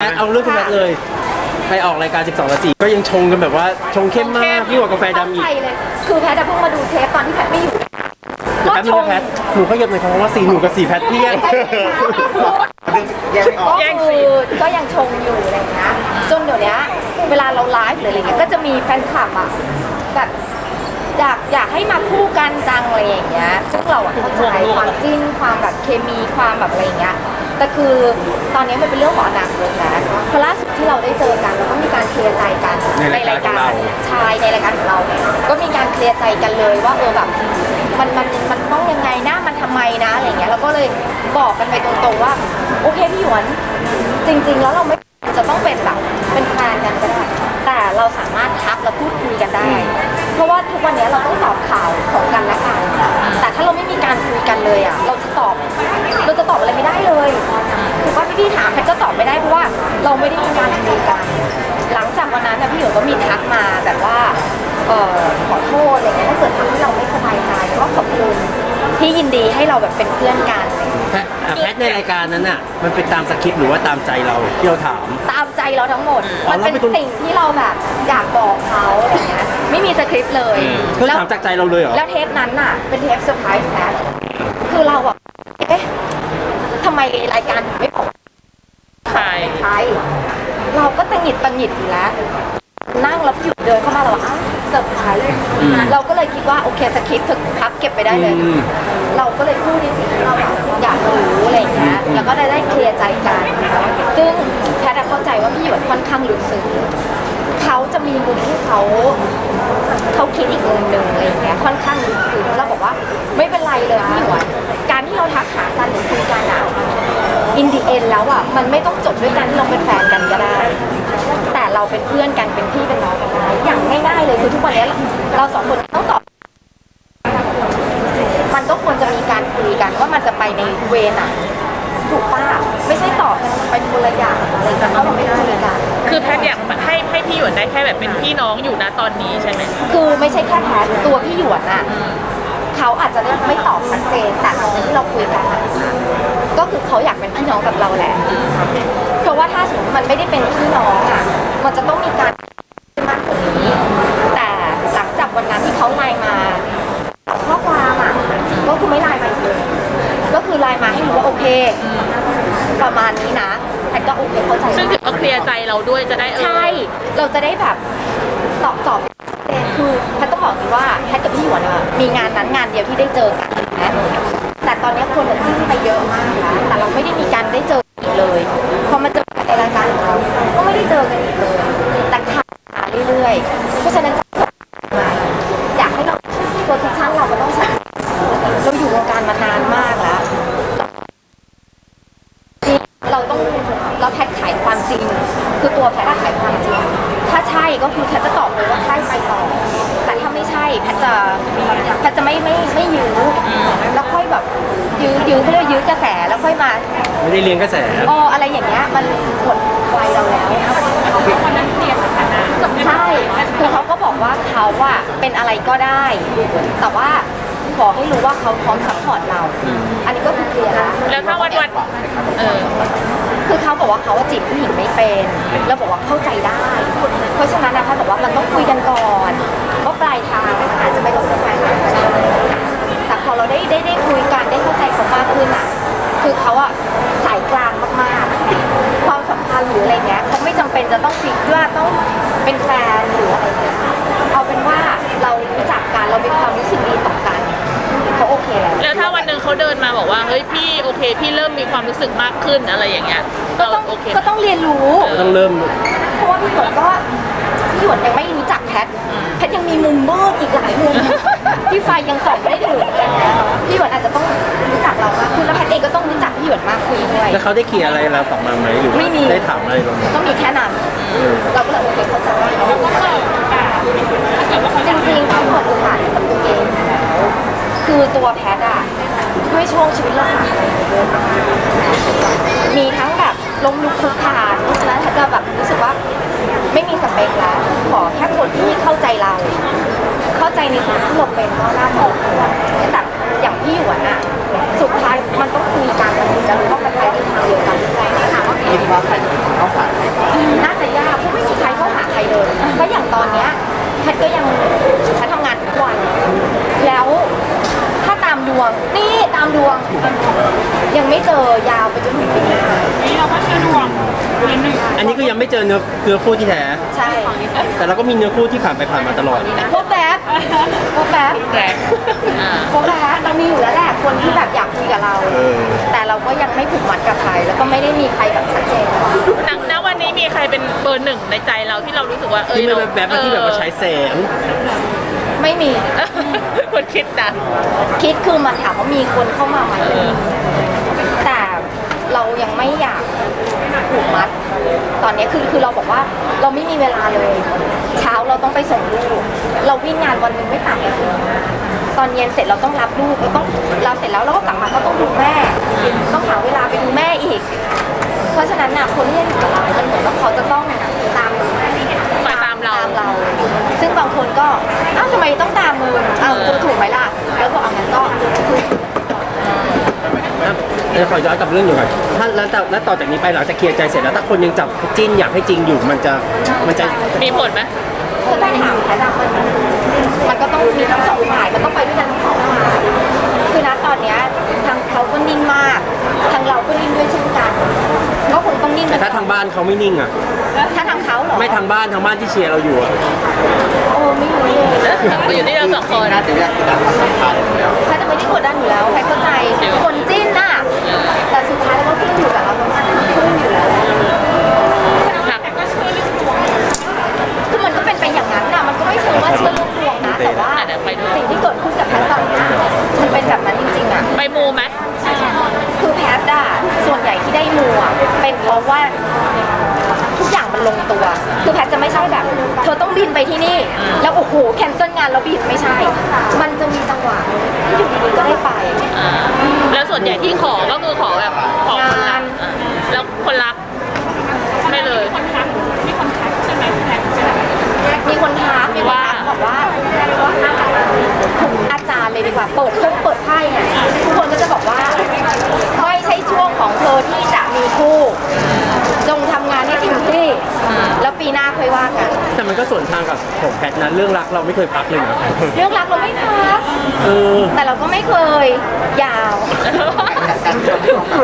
แอดเอาเรื่องคุณแมทเลย ไปออกรายการ 12นาทีก็ยังชงกันแบบว่าชงเข้มมากยิ่งกว่ากาแฟดำอีก เข้าใจเลย คือแพทย์อะเพิ่งมาดูเทปตอนที่แพทย์ไม่อยู่ เดี๋ยวแป๊บนึงนะแพทหนูก็ยับเลยครับเพราะว่าสีหนูกับสีแพทพี่แยกแยกไม่ออกก็คือก็ยังชงอยู่อะไรอย่างเงี้ยจนเดี๋ยวเนี้ยเวลาเราไลฟ์หรืออะไรเงี้ยก็จะมีแฟนคลับอะแบบอยากอยากให้มาคู่กันจังอะไรอย่างเงี้ยซึ่งเราอะเข้าใจความจิ้นความแบบเคมีความแบบอะไรอย่างเงี้ย แต่คือตอนนี้มันเป็นเรื่องของอนาคตนะเพราะล่าสุดที่เราได้เจอกันเราก็มีการเคลียร์ใจกันในรายการของเราใช่ในรายการของเราเนี่ยก็มีการเคลียร์ใจกันเลยว่าเออแบบมันมันมันต้องยังไงนะมันทำไมนะอะไรเงี้ยเราก็เลยบอกกันไปตรงๆว่า โอเคพี่หยวนจริง ๆ แล้วเราไม่จะต้องเป็นแบบเป็นแฟนกันก็ได้ แต่เราสามารถทักและพูดคุยกันได้ เพราะว่าทุกวันนี้เราต้องตอบข่าวของกันและกัน แต่ถ้าเราไม่มีการคุยกันเลยอะ เราจะตอบ เราจะตอบอะไรไม่ได้เลยคือว่าพี่ๆถามแพทก็ตอบไม่ได้เพราะว่าเราไม่ได้มีการคุยกัน หลังจากวันนั้นนะพี่หยวนก็มีทักมาแบบว่าเออขอโทษอะไรเงี้ยถ้าเกิดทำให้เราไม่สบายใจก็ขอบคุณที่ยินดีให้เราแบบเป็นเพื่อนกัน ในรายการนั้นน่ะ มันเป็นตามสคริปต์หรือว่าตามใจเราที่เราถาม ตามใจเราทั้งหมด อ๋อมันเป็นเราเป็นคน สิ่งที่เราแบบอยากบอกเขาอะไรเงี้ยไม่มีสคริปต์เลยก็แล้วถามจากใจเราเลยเหรอ แล้วเทปนั้นน่ะ เป็นเทปเซอร์ไพรส์แพทคือเราแบบเอ๊ะทำไมรายการไม่บอกใช่ใครเราก็ตังหงิดตังหงิดอยู่แล้ว นั่งแล้วพี่หยุดเดินเข้ามาเราว่าอ้าว เซอร์ไพรส์เราก็เลยคิดว่าโอเคสคริปต์เธอพับเก็บไปได้เลย อืม เราก็เลยพูดในสิ่งที่เราแบบอยากรู้อะไรอย่างเงี้ยแล้วก็ได้ได้เคลียร์ใจกันซึ่งแพทย์อะเข้าใจว่าพี่หยวนค่อนข้างลึกซึ้งเขาจะมีมุมที่เขา เขาคิดอีกมุมหนึ่งอะไรอย่างเงี้ยค่อนข้างลึกซึ้งเราบอกว่าไม่เป็นไรเลยพี่หยวนการที่เราทักหากันหรือคุยกันอะอินดีเอ็นแล้วอะมันไม่ต้องจบด้วยการที่เราเป็นแฟนกันก็ได้ แต่เราเป็นเพื่อนกันเป็นพี่เป็นน้องกันได้ อย่างง่ายๆเลยคือทุกวันนี้เราเราสองคนต้องตอบ มันก็ควรจะมีการคุยกันว่ามันจะไปในเวรไหนถูกป่ะไม่ใช่ตอบกันไปคนละอย่างอะไรกันเพราะเราไม่คุยกัน คือแพทย์อยากให้ให้พี่หยวนได้แค่แบบเป็นพี่น้องอยู่นะตอนนี้ใช่ไหมคือไม่ใช่แค่แพทตัวพี่หยวนอะเขาอาจจะไม่ตอบชัดเจนแต่ตอนที่เราคุยกันอะก็คือเขาอยากเป็นพี่น้องกับเราแหละเพราะว่าถ้าสมมติมันไม่ได้เป็นพี่น้องอะมันจะต้องมีการมากกว่านี้ แต่หลังจากวันนั้นที่เขาไลน์มาข้อความอะก็คือไม่ไลน์มาอีกเลย ก็ คือไลน์มาให้รู้ว่าโอเค ประมาณนี้นะแพทย์ก็โอเคเข้าใจซึ่งถือว่าเคลียร์ใจเราด้วยจะได้เออ ใช่เราจะได้แบบตอบตอบชัดเจนคือแพทย์ต้องบอกอย่างนี้ว่าแพทย์กับพี่หยวนอะมีงานนั้นงานเดียวที่ได้เจอกันนะแต่ตอนนี้คนอะจิ้นไปเยอะมากแล้วแต่เราไม่ได้มีการได้เจอกันอีกเลยพอมาเจอกันในรายการของเราก็ไม่ได้เจอกันอีกเลยแต่ข่าวมาเรื่อยๆเพราะฉะนั้นอยากให้เราโพสิชันเราก็ต้องชัดเราอยู่วงการมานานมากแล้ว เราต้องเราแพทย์ขายความจริง คือตัวแพทย์อะขายความจริง ถ้าใช่ ก็คือแพทย์จะตอบเลยว่าใช่ไปต่อ แต่ถ้าไม่ใช่แพทย์จะแพทย์จะไม่ไม่ไม่ยื้ออแล้วค่อยแบบยื้อยื้อเขาเรียกว่ายื้อกระแสแล้วค่อยมาไม่ได้เลี้ยงกระแส อ๋ออะไรอย่างเงี้ยมันหมดวัยเราแล้วใช่คือเขาก็บอกว่าเขาอะเป็นอะไรก็ได้ แต่ว่าขอให้รู้ว่าเขาพร้อมซัพพอร์ตเรา อันนี้ก็คือเคลียร์แล้ว แล้วถ้าวันวันเออ คือเขาบอกว่าเขาว่าจีบผู้หญิงไม่เป็น แล้วบอกว่าเข้าใจได้ เพราะฉะนั้นนะคะบอกว่ามันต้องคุยกันก่อนว่าปลายทางอาจจะไม่ลงเป็นแฟนแต่พอเราได้ได้ได้คุยกันได้เข้าใจเขามากขึ้นอะคือเขาอะสายกลางมากๆ ความสัมพันธ์หรืออะไรเงี้ยเขาไม่จำเป็นจะต้องฟิกว่าต้องเป็นแฟนหรืออะไรเงี้ยเอาเป็นว่าเรารู้จักกันเรามีความรู้สึกดีต่อ เขาโอเคแล้วแล้วถ้าวันหนึ่งเขาเดินมาบอกว่าเฮ้ยพี่โอเค พี่เริ่มมีความรู้สึกมากขึ้นอะไรอย่างเงี้ยก็เราต้องโอเคก็ต้องเรียนรู้ก็ต้องเริ่ม เพราะว่าพี่หยวนก็พี่หยวนยังไม่รู้จักแพทแพทยังมีมุมมืดอีกหลายมุมที่ไฟยังส่องไม่ถึงพี่หยวนอาจจะต้องรู้จักเรามากขึ้นแล้วแพทเองก็ต้องรู้จักพี่หยวนมากขึ้นด้วยแล้วเขาได้เคลียร์อะไรเรากลับมาไหมหรือว่าไม่มี ได้ถามอะไรเราไหมต้องมีแค่นั้น เออ เราก็เลยโอเคเข้าใจจริงๆ คือตัวแพทอะด้วยช่วงชีวิตเราผ่านอะไรเยอะมีทั้งแบบล้มลุกคลุกคลานเฉะนั้นแพทจะแบบรู้สึกว่าไม่มีสเปคแล้ว ขอแค่คนที่เข้าใจเรา เข้าใจในสิ่งที่เราเป็นเพราะหน้าขอแตัวแต่อย่างพี่หยวนอะสุดท้ายมันต้องคุยกันมันจะรู้ว่ามันไปในทางเดียวกันหรือเปล่าถามว่าคิดว่าใครเข้าหาใน่าจะยากเพราะไม่มีใครเข้าหาใครเลยเพราะอย่างตอนเนี้ยแพทก็ยังแพททำงานทุกวัน แล้ว มดวง ยังไม่เจอยาวไปจนถึงปีหน้านี่เราก็เชื่อดวงนิดนึงอันนี้ก็ยังไม่เจอเนื้อเนื้อคู่ที่แท้ ใช่แต่เราก็มีเนื้อคู่ที่ผ่านไปผ่านมาตลอด พวกแบ๊บพวกแบ๊บแรงอ่าพวกแบ๊บเรามีอยู่แล้วแหละคนที่แบบอยากคุยกับเราเออแต่เราก็ยังไม่ผูกมัดกับใครแล้วก็ไม่ได้มีใครแบบชัดเจนณณวันนี้มีใครเป็นเบอร์หนึ่งในใจเราที่เรารู้สึกว่าเออที่ไม่เราแบบแบบที่แบบว่าใช้แสง ไม่มีเออคนคิดนะคิดคือมันถามว่ามีคนเข้ามาไหมแต่เรายังไม่อยากผูกมัด ตอนนี้คือคือเราบอกว่าเราไม่มีเวลาเลย เช้าเราต้องไปส่งลูก เราวิ่งงานวันหนึ่งไม่ต่ำกว่าสิบตอนเย็นเสร็จเราต้องรับลูกเราต้องเราเสร็จแล้วเราก็กลับมาก็ต้องดูแม่ ต้องหาเวลาไปดูแม่อีก เพราะฉะนั้นน่ะคนที่จะอยู่กับเรามันเหมือนว่าเขาจะต้องตามคอยตามเราตามเรา ซึ่งบางคนก็อ้าวทำไมต้องตามมึงอ้าวกูถูกไหมล่ะ แล้วก็เอางั้นก็คือเดี๋ยวขอย้อนกลับเรื่องอยู่ก่อนถ้าแล้วแต่แล้วต่อจากนี้ไปหลังจากเคลียร์ใจเสร็จแล้วถ้าคนยังจับจิ้นอยากให้จริงอยู่มันจะมันจะมีผลไหมก็ต้องถามแพทย์อะมันมันก็ต้องมีทั้งสองฝ่ายมันต้องไปด้วยกันทั้งสองฝ่ายคือณตอนเนี้ยทางเขาก็นิ่งมาก ทางเราก็นิ่งด้วยเช่นกัน ก็คงต้องนิ่งแต่ถ้าทางบ้านเขาไม่นิ่งอะ ถ้า ไม่ทางบ้านทางบ้านที่เชียร์เราอยู่อะโอ้ไม่รู้เลยอยู่ที่เราสองคนน่าจะเรียกการสัมภาษณ์แล้วแพทย์จะไม่ได้กดดันอยู่แล้วแพทย์เข้าใจคนจิ้นน่ะแต่สุดท้ายแล้วก็ขึ้นอยู่กับเรามันขึ้นอยู่แล้ว หนัก คือมันก็เป็นไปอย่างนั้นน่ะ มันก็ไม่เชิงว่าเชื่อเรื่องดวงนะ แต่ว่าสิ่งที่เกิดขึ้นกับแพทย์ตอนเนี้ยมันเป็นแบบนั้นจริงๆอะ ไปมูไหม คือแพทย์อะส่วนใหญ่ที่ได้มูอะเป็นเพราะว่าทุกอย่างมันลงตัว คือแพทย์จะไม่ใช่แบบ เธอต้องบินไปที่นี่ แล้วโอ้โหแคนเซิลงานแล้วบินไม่ใช่ มันจะมีจังหวะที่อยู่ดีๆก็ได้ไป อ่าแล้วส่วนใหญ่ที่ขอก็คือขอแบบขอคนรักอ่าแล้วคนรักไม่เลย มีคนทักมีคนทักบอกว่าอาจารย์เลยดีกว่า เปิดเครื่องเปิดไพ่ไงทุกคนก็จะบอกว่าไม่ใช่ช่วงของเธอที่จะมีคู่ จงทำงานให้เต็มที่ แล้วปีหน้าค่อยว่ากัน แต่มันก็ส่วนทางกับของแพทนะ เรื่องรักเราไม่เคยพักเลยนะเรื่องรักเราไม่พักเออแต่เราก็ไม่เคยยาวการที่เรา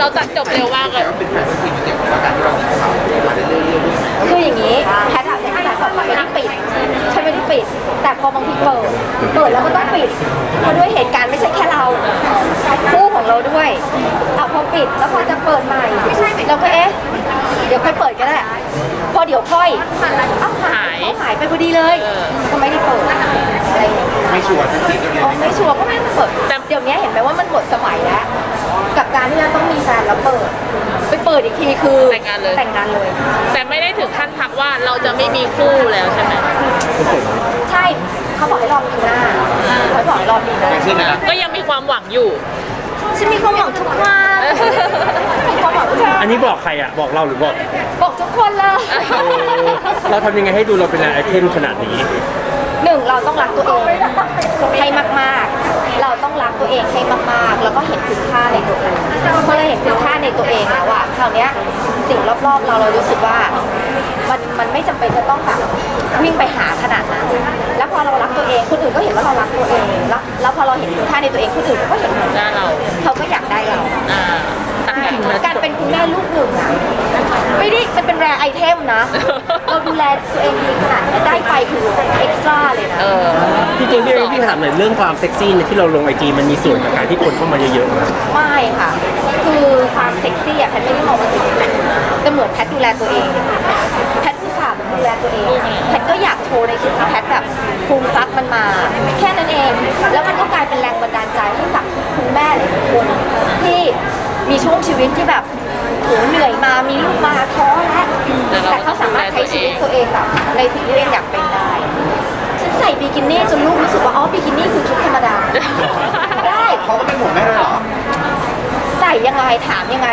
เราตัดจบเร็วมากเลยเป็นแฟนสักทีเกี่ยวกับว่าการที่เราข่าวมาเรื่อยๆคืออย่างนี้แพทย์อะแพทย์บอกว่าไม่ได้ปิดฉันไม่ได้ปิด แต่พอบางทีเปิด เปิดแล้วก็ต้องปิดเพราะด้วยเหตุการณ์ไม่ใช่แค่เรา คู่ของเราด้วยเอาพอปิดแล้วพอจะเปิดใหม่เราก็เอ๊ะ เดี๋ยวค่อยเปิดก็ได้ พอเดี๋ยวค่อยเอ้าหาย เขาหายไปพอดีเลยก็ไม่ได้เปิดอะไรอย่างเงี้ย ไม่ชัวร์สักทีก็เลยอ๋อไม่ชัวร์ก็ไม่ต้องเปิดแต่เดี๋ยวนี้เห็นไหมว่ามันหมดสมัยแล้ว กับการที่เราต้องมีแฟนแล้วเปิด ไปเปิดอีกทีคือแต่งงานเลย แต่งงานเลย แต่ไม่ได้ถึงขั้นทักว่าเราจะไม่มีคู่แล้วใช่ไหมใช่เขาบอกให้รอปีหน้าเขาบอกให้รอปีหน้า ไม่ขึ้นนะก็ยังมีความหวังอยู่ ฉันมีความหวังทุกวันมีความหวังทุกวัน อันนี้บอกใครอะ บอกเราหรือบอก บอกทุกคนเลยเราทำยังไงให้ดูเราเป็นไอเทมขนาดนี้ หนึ่งเราต้องรักตัวเองให้มากๆ เราต้องรักตัวเองให้มากๆ แล้วก็เห็นคุณค่าในตัวเองพอเราเห็นคุณค่าในตัวเองแล้วอะคราวเนี้ยสิ่งรอบๆเราเรารู้สึกว่า มันมันไม่จำเป็นจะต้องแบบวิ่งไปหาขนาดนั้น นะ เราดูแลตัวเองดีขนาดนี้ได้ไปคือเอ็กซ์ตร้าเลยนะ เออพี่จริงพี่เอ้ยพี่ถามหน่อยเรื่องความเซ็กซี่เนี่ยที่เราลงไอจีมันมีส่วนกับการที่คนเข้ามาเยอะๆไหมไม่ค่ะ คือความเซ็กซี่อะแพทย์ไม่ได้มองว่าเซ็กซี่แต่เหมือนแพทย์ดูแลตัวเอง แพทย์อุตส่าห์ดูแลตัวเอง แพทย์ก็อยากโชว์ในสิ่งที่แพทย์แบบฟูมฟักมันมา แค่นั้นเอง แล้วมันก็กลายเป็นแรงบันดาลใจให้กับคุณแม่หลายๆคนที่มีช่วงชีวิตที่แบบ โหเหนื่อยมามีลูกมาท้อแล้วแต่เขาสามารถใช้ชีวิตตัวเองแบบในสิ่งที่ตัวเองอยากเป็นได้ฉันใส่บิกินี่จนลูกรู้สึกว่าอ๋อบิกินี่คือชุดธรรมดาได้เขาก็เป็นห่วงแม่ด้วยเหรอ ใส่ยังไงถามยังไง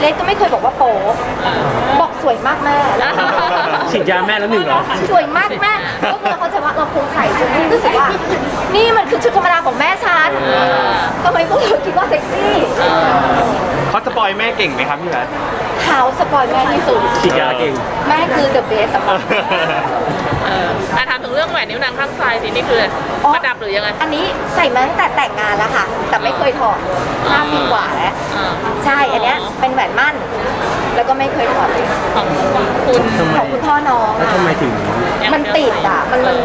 เล็กก็ไม่เคยบอกว่าโป๊บอกสวยมากแม่ฉีดยาแม่แล้วหนึ่งเหรอ สวยมากแม่ก็คือเขาใจะว่าเราคงใส่จนลูกรู้สึกว่า นี่มันคือชุดธรรมดาของแม่ฉันทำไมพวกเราคิดว่าเซ็กซี่เขาสปอยแม่เก่งไหมครับพี่แพทกเขาสปอยแม่ที่สุดฉีดยาเก่ง แม่คือ the best สำหรับ รื่องแหวนนิ้วนางข้างซ้ายสินี่คือประดับหรือยังไงอันนี้ใส่มาตั้งแต่แต่งงานแล้วค่ะ แต่ไม่เคยถอดเลยห้าปีกว่าแล้ว อ่าใช่ อันเนี้ยเป็นแหวนมั่น แล้วก็ไม่เคยถอดเลยของคุณทำไมของคุณพ่อน้องแล้วอะทำไมถึงมันติดอะ มันมัน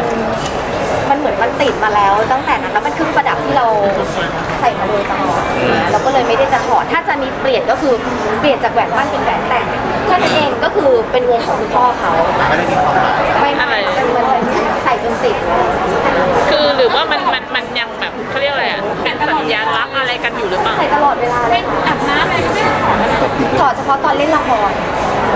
มันเหมือนมันติดมาแล้ว ตั้งแต่นั้นแล้วมันคือประดับที่เราใส่มาโดยตลอดเราก็เลยไม่ได้จะถอด ถ้าจะมีเปลี่ยนก็คือเปลี่ยนจากแหวนมั่นเป็นแหวนแต่งแค่นั้นเองก็คือเป็นวงของคุณพ่อเขาไม่ได้มีความหมาย ไม่ไม่มันมันใส่ จนติดเลยคือหรือว่ามันมันมันยังแบบเขาเรียกอะไรอะเป็นสัญญาณรักษณ์อะไรกันอยู่หรือเปล่า ใส่ตลอดเวลาเลยอาบน้ำอะไรก็ไม่ได้ถอดถอดเฉพาะตอนเล่นละคร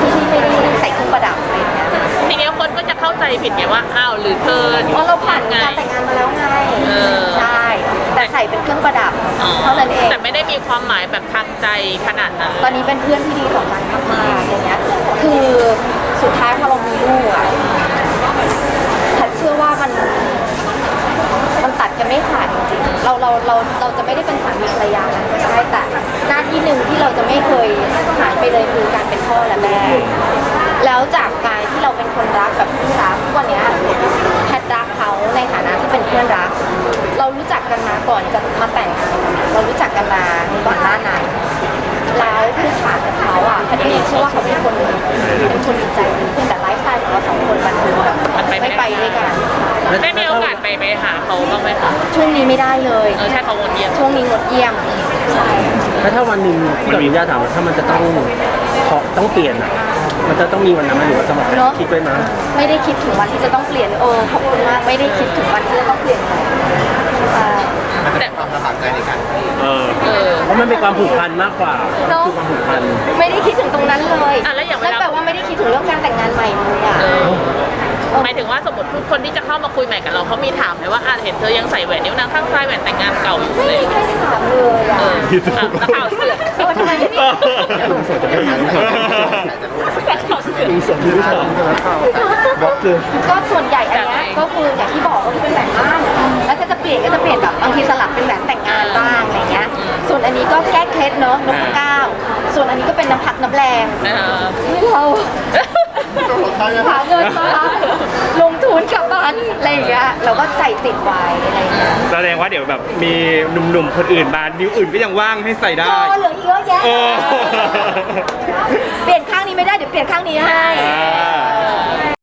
ที่ที่ไม่ได้ใส่เครื่องประดับอะไรอย่างเงี้ยทีเนี้ยคนก็จะเข้าใจผิดไงว่าอ้าวหรือเธอเพราะเราผ่านไงการแต่งงานมาแล้วไงเออใช่แต่ใส่เป็นเครื่องประดับอ๋อเท่านั้นเอง แต่ไม่ได้มีความหมายแบบทางใจขนาดนั้นตอนนี้เป็นเพื่อนที่ดีต่อกันมากๆอย่างเงี้ย คือสุดท้ายพอเรามีลูกอะฉันเชื่อ ว่ามันมันตัดกันไม่ขาดจริงๆเราเราเราเราจะไม่ได้เป็นสามีภรรยากันก็ได้แต่หน้าที่หนึ่งที่เราจะไม่เคยหายไปเลยคือการเป็นพ่อและแม่แล้วจากการที่เราเป็นคนรักแบบที่รักวันนี้แพทรักเขาในฐานะที่เป็นเพื่อนรัก เรารู้จักกันมาก่อนจะมาแต่งงานเรารู้จักกันมาก่อนหน้านั้นแล้วคือขาดกับเขาอะแพทย์ก็ยังเชื่อว่าเขาเป็นคนเป็นคนจิตใจดีเพียงแต่ไลฟ์สไตล์ของเราสองคนมันคือแบบมันไปไม่ไม่ได้ ไปด้วยกัน ได้มีโอกาสไปไปหาเขาบ้างไหมคะช่วงนี้ไม่ได้เลย เออใช่เขาวนเวียนช่วงนี้งดเยี่ยม ใช่ แล้วถ้าวันหนึ่งที่เราอนุญาตถามว่าถ้ามันจะต้องขอต้องเปลี่ยนอะ มันจะต้องมีวันนั้นไหมหรือว่าสมัครคิดไว้มั้ยไม่ได้คิดถึงวันที่จะต้องเปลี่ยนเออขอบคุณมากไม่ได้คิดถึงวันที่จะต้องเปลี่ยนเลยใช่มันจะเป็นความลำบากใจในการที่เออเออเพราะมันเป็นความผูกพันมากกว่าเนอะ คือความผูกพัน ไม่ได้คิดถึงตรงนั้นเลยอะแล้วอย่างเวลา นั่นแปลว่าไม่ได้คิดถึงเรื่องการแต่งงานใหม่เลยอะเออ หมายถึงว่าสมมติทุกคนที่จะเข้ามาคุยใหม่กับเราเขามีถามไหมว่าอะเห็นเธอยังใส่แหวนนิ้วนางข้างซ้ายแหวนแต่งงานเก่าอยู่ไม่เลยมีใครถามเลยอะเอออะแล้วข่าวเสือกเออทำไมไม่มีแต่ข่าวเสือก มีส่วนที่ผู้ชายบล็อกเลยก็ส่วนใหญ่อันเนี้ยก็คืออย่างที่บอกก็คือเป็นแหวนบ้านแล้วถ้าจะเปลี่ยนก็จะเปลี่ยนแบบบางทีสลับเป็นแหวนแต่งงานบ้างอะไรเงี้ย ส่วนอันนี้ก็แก้เคล็ดเนาะนพเก้า ส่วนอันนี้ก็เป็นน้ำพักน้ำแรงเออให้เรา หาเงินมาลงทุ นกับมันอะไรอย่างเงี้ยเราก็ใส่ติดไว้อะไรอย่างเงี้ยแสดงว่าเดี๋ยวแบบมีหนุ่มๆคนอื่นมานิ้วอื่นก็ยังว่างให้ใส่ได้ก็เหลืออีกเยอะแยะเออ เปลี่ยนข้างนี้ไม่ได้เดี๋ยวเปลี่ยนข้างนี้ให้ อ่า